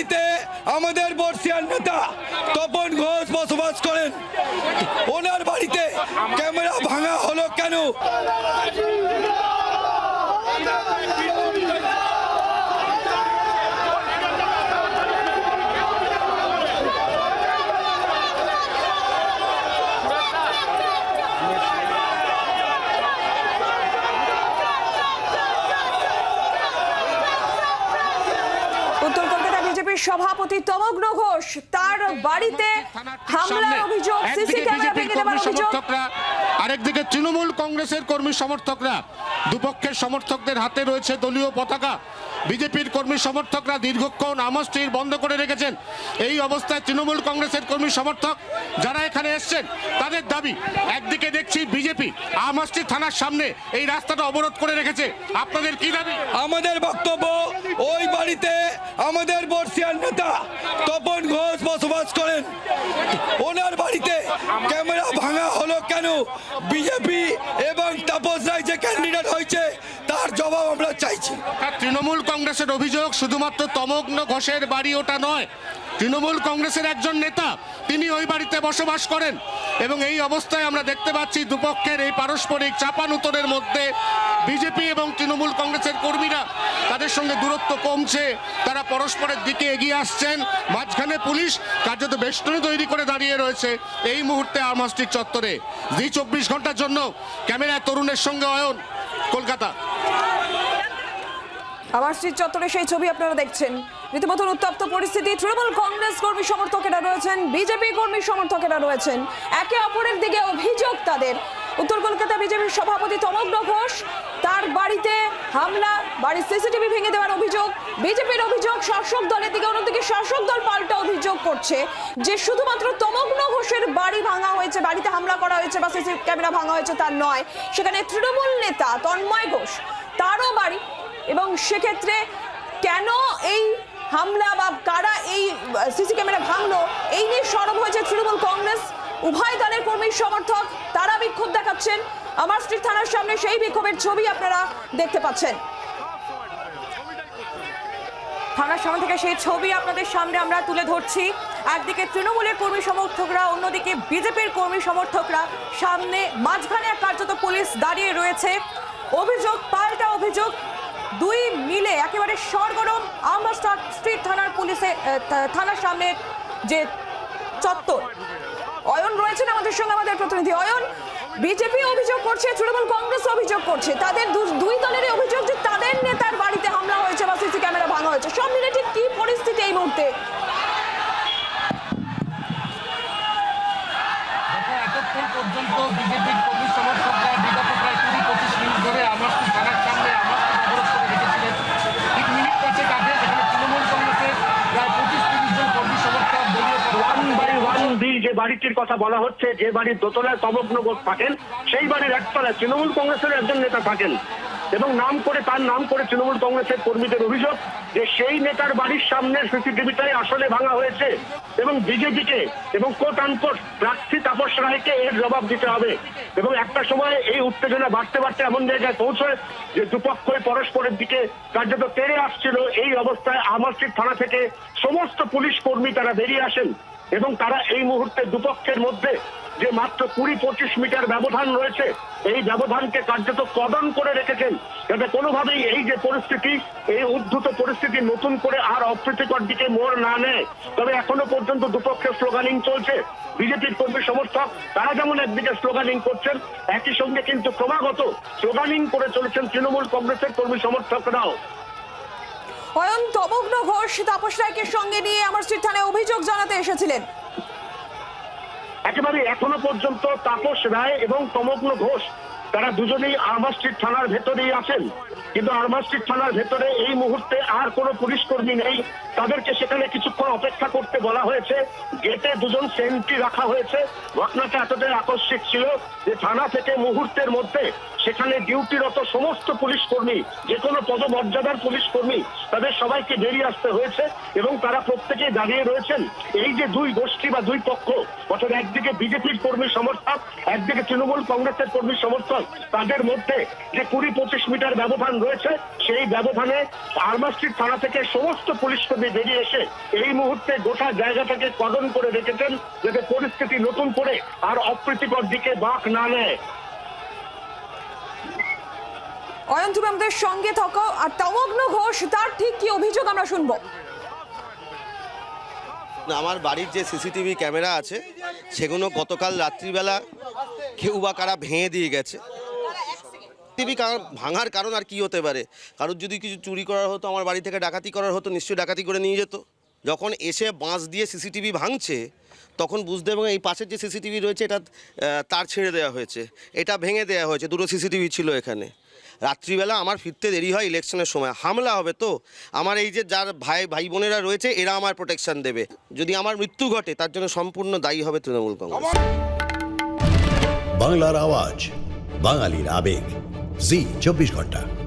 বাড়িতে আমাদের বর্ষিয়ান নেতা তপন ঘোষ বসবাস করেন। ওনার বাড়িতে ক্যামেরা ভাঙা হলো কেন উত্তর কলকাতা বিজেপির সভাপতি তমগ্ন ঘোষ তার বাড়িতে হামলার অভিযোগ সিসি ক্যামেরা ভেঙে দেওয়ার অভিযোগ। সমর্থকরা আরেকদিকে তৃণমূল কংগ্রেসের কর্মী সমর্থকরা। দুপক্ষের সমর্থকদের হাতে রয়েছে দলীয় পতাকা। বিজেপির কর্মী সমর্থকরা দীর্ঘক্ষণ আমস্টির বন্ধ করে রেখেছেন। এই অবস্থায় তৃণমূল কংগ্রেসের কর্মী সমর্থক যারা এখানে এসছেন তাদের দাবি একদিকে দেখছি বিজেপি আমস্টি থানার সামনে এই রাস্তাটা অবরোধ করে রেখেছে। আপনাদের কি দাবি? আমাদের বক্তব্য ওই বাড়িতে আমাদের বর্ষিয়ান নেতা তপন ঘোষ বসবাস করেন। ওনার বাড়িতে ক্যামেরা ভাঙা হলো কেন? বিজেপি এবং তাপস রায় যে ক্যান্ডিডেট হয়েছে, তার জবাব আমরা চাইছি। তৃণমূল কংগ্রেসের অভিযোগ শুধুমাত্র তমগ্ন ঘোষের বাড়ি ওটা নয়। তৃণমূল কংগ্রেসের একজন নেতা, তিনি ওই বাড়িতে বসবাস করেন এবং এই অবস্থায় আমরা দেখতে পাচ্ছি দুপক্ষের এই পারস্পরিক চাপানুতরের মধ্যে বিজেপি এবং তৃণমূল কংগ্রেসের কর্মীরা তাদের সঙ্গে দূরত্ব কমছে, তারা পরস্পরের দিকে এগিয়ে আসছেন। মাঝখানে পুলিশ কার্যত বেষ্টনী তৈরি করে দাঁড়িয়ে রয়েছে। এই মুহূর্তে আর্মাস্টিক চত্বরে। জি চব্বিশ ঘণ্টার জন্য ক্যামেরায় তরুণের সঙ্গে অয়ন, কলকাতা। আমার শ্রী চত্বরে সেই ছবি আপনারা দেখছেন। রীতিমতো উত্তপ্ত পরিস্থিতি, তৃণমূল কংগ্রেস কর্মী সমর্থকেরা রয়েছেন, বিজেপি কর্মী সমর্থকেরা রয়েছেন। একে অপরের দিকে অভিযোগ তাদের। উত্তর কলকাতা বিজেপির সভাপতি তমগ্ন ঘোষ, তার বাড়িতে হামলা, বাড়ির সিসিটিভি ভেঙে দেওয়ার অভিযোগ, বিজেপির অভিযোগ, শাসক দলের দিকে অন্যদিকে শাসক দল পাল্টা অভিযোগ করছে, যে শুধুমাত্র তমগ্ন ঘোষের বাড়ি ভাঙা হয়েছে, বাড়িতে হামলা করা হয়েছে বা সিসি ক্যামেরা ভাঙা হয়েছে তার নয়। সেখানে তৃণমূল নেতা তন্ময় ঘোষ, তারও বাড়ি এবং সেক্ষেত্রে কেন এই হামলা বা কারা এই সিসি ক্যামেরা ভাঙলো, এই নিয়ে সরব হয়েছে তৃণমূল কংগ্রেস উভয় দলের কর্মী সমর্থক তারা বিক্ষোভ দেখাচ্ছেন। আমার স্ট্রিট থানার সামনে সেই বিক্ষোভের ছবি আপনারা দেখতে পাচ্ছেন। থানার সামনে থেকে সেই ছবি আপনাদের সামনে আমরা তুলে ধরছি। একদিকে তৃণমূলের কর্মী সমর্থকরা, অন্যদিকে বিজেপির কর্মী সমর্থকরা সামনে মাঝখানে এক কার্যত পুলিশ দাঁড়িয়ে রয়েছে। অভিযোগ, পাল্টা অভিযোগ, দুই মিলে একেবারে সরগরম আমরা স্ট্রিট থানার পুলিশে থানার সামনে যে চত্বর। অয়ন রয়েছেন আমাদের সঙ্গে, আমাদের প্রতিনিধি। অয়ন বিজেপি অভিযোগ করছে, তৃণমূল কংগ্রেস অভিযোগ করছে। তাদের দুই দলেরই অভিযোগ যে তাদের নেতার বাড়িতে হামলা হয়েছে বা সিসি ক্যামেরা ভাঙা হয়েছে। সব মিলে ঠিক কি পরিস্থিতি এই মুহূর্তে দেখো, এতক্ষণ পর্যন্ত বিজেপির কর্মী সমর্থকরা বিগত প্রায় কুড়ি পঁচিশ মিনিট ধরে আমাস্তি থানার সামনে আমাস্তি অবরোধ করে রেখেছিলেন ঠিক মিনিট পাঁচেক আগে যেখানে তৃণমূল কংগ্রেসের প্রায় পঁচিশ তিরিশ জন কর্মী সমর্থক দলীয় ওয়ান বাই ওয়ান বি যে বাড়িটির কথা বলা হচ্ছে, যে বাড়ির দোতলায় তমগ্ন ঘোষ থাকেন, সেই বাড়ির একতলায় তৃণমূল কংগ্রেসের একজন নেতা থাকেন। এবং নাম করে, তার নাম করে তৃণমূল কংগ্রেসের কর্মীদের অভিযোগ যে সেই নেতার বাড়ির সামনের সিসিটিভিটাই আসলে ভাঙা হয়েছে এবং বিজেপিকে এবং কোট আনকোট প্রার্থী তাপস রায়কে এর জবাব দিতে হবে। এবং একটা সময় এই উত্তেজনা বাড়তে বাড়তে এমন জায়গায় পৌঁছয় যে দুপক্ষই পরস্পরের দিকে কার্যত তেড়ে আসছিল। এই অবস্থায় আমাস্ট্রিট থানা থেকে সমস্ত পুলিশ কর্মী তারা বেরিয়ে আসেন। এবং তারা এই মুহূর্তে দুপক্ষের মধ্যে যে মাত্র কুড়ি পঁচিশ মিটার ব্যবধান রয়েছে, এই ব্যবধানকে কার্যত কদন করে রেখেছেন। যাতে কোনোভাবেই এই যে পরিস্থিতি, এই উদ্ধত পরিস্থিতি নতুন করে আর অপ্রীতিকর দিকে মোড় না নেয়। তবে এখনও পর্যন্ত দুপক্ষের স্লোগানিং চলছে। বিজেপির কর্মী সমর্থক, তারা যেমন একদিকে স্লোগানিং করছেন, একই সঙ্গে কিন্তু ক্রমাগত স্লোগানিং করে চলেছেন তৃণমূল কংগ্রেসের কর্মী সমর্থকরাও। অয়ন তমগ্ন ঘোষ তাপস রায়কে সঙ্গে নিয়ে আমার স্ট্রিট থানায় অভিযোগ জানাতে এসেছিলেন। একেবারে এখনও পর্যন্ত তাপস রায় এবং তমগ্ন ঘোষ, তারা দুজনেই আরমা স্ট্রিট থানার ভেতরেই আছেন। কিন্তু আরমা স্ট্রিট থানার ভেতরে এই মুহূর্তে আর কোনো পুলিশ কর্মী নেই। তাদেরকে সেখানে কিছুক্ষণ অপেক্ষা করতে বলা হয়েছে। গেটে দুজন সেন্ট্রি রাখা হয়েছে। ঘটনাটা এতটাই আকস্মিক ছিল যে থানা থেকে মুহূর্তের মধ্যে সেখানে ডিউটিরত সমস্ত পুলিশ কর্মী, যে কোনো পদমর্যাদার পুলিশ কর্মী, তাদের সবাইকে বেরিয়ে আসতে হয়েছে এবং তারা প্রত্যেকেই দাঁড়িয়ে রয়েছেন। এই যে দুই গোষ্ঠী বা দুই পক্ষ, অর্থাৎ একদিকে বিজেপির কর্মী সমর্থক, একদিকে তৃণমূল কংগ্রেসের কর্মী সমর্থক, তাদের মধ্যে যে কুড়ি পঁচিশ মিটার ব্যবধান রয়েছে, সেই ব্যবধানে আর্মাস্ট্রিট থানা থেকে সমস্ত পুলিশ কর্মী বেরিয়ে এসে এই মুহূর্তে গোটা জায়গাটাকে কদন করে রেখেছেন, যাতে পরিস্থিতি নতুন করে আর অপ্রীতিকর দিকে বাঁক না নেয়। অয়ন তুমি আমাদের সঙ্গে থাকো, আর তমগ্ন ঘোষ, তার ঠিক কি অভিযোগ আমরা শুনব? আমার বাড়ির যে সিসিটিভি ক্যামেরা আছে, সেগুলো গতকাল রাত্রিবেলা কেউ বা কারা ভেঙে দিয়ে গেছে। টিভি ভাঙার কারণ আর কি হতে পারে? কারোর যদি কিছু চুরি করার হতো, আমার বাড়ি থেকে ডাকাতি করার হতো, নিশ্চয়ই ডাকাতি করে নিয়ে যেত। যখন এসে বাঁশ দিয়ে সিসিটিভি ভাঙছে, তখন বুঝতে এবং এই পাশের যে সিসিটিভি রয়েছে, এটা তার ছেড়ে দেওয়া হয়েছে। এটা ভেঙে দেওয়া হয়েছে, দুটো সিসিটিভি ছিল এখানে। রাত্রিবেলা আমার ফিরতে দেরি হয় ইলেকশনের সময়। হামলা হবে তো? আমার এই যে যার ভাই ভাই বোনেরা রয়েছে, এরা আমার প্রোটেকশন দেবে। যদি আমার মৃত্যু ঘটে, তার জন্য সম্পূর্ণ দায়ী হবে তৃণমূল কংগ্রেস। বাংলার আওয়াজ, বাঙালির আবেগ। জি, চব্বিশ ঘণ্টা।